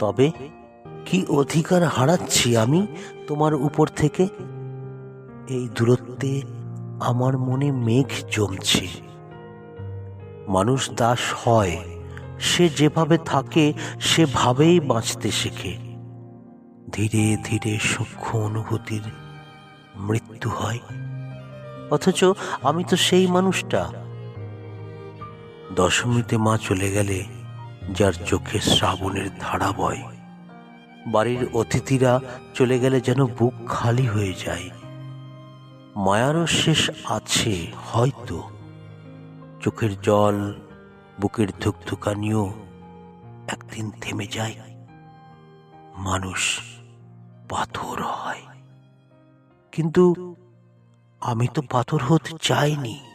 তবে কি অধিকার হারাচ্ছি আমি তোমার উপর থেকে? এই দূরত্বে আমার মনে মেঘ জমছে। মানুষ দাস হয়, সে যেভাবে থাকে, সেভাবেই বাঁচতে শেখে। ধীরে ধীরে সূক্ষ্ম অনুভূতির মৃত্যু হয়। অথচ আমি তো সেই মানুষটা। দশমীতে মা চলে গেলে যার চোখে শ্রাবণের ধারা বয় বাড়ির অতিথিরা চলে গেলে যেন বুক খালি হয়ে যায়। মায়ারও শেষ আছে হয়তো। চোখের জল, বুকের ধুকধুকানিও একদিন থেমে যায়। মানুষ পাথর হয়। কিন্তু আমি তো পাথর হতে চাইনি।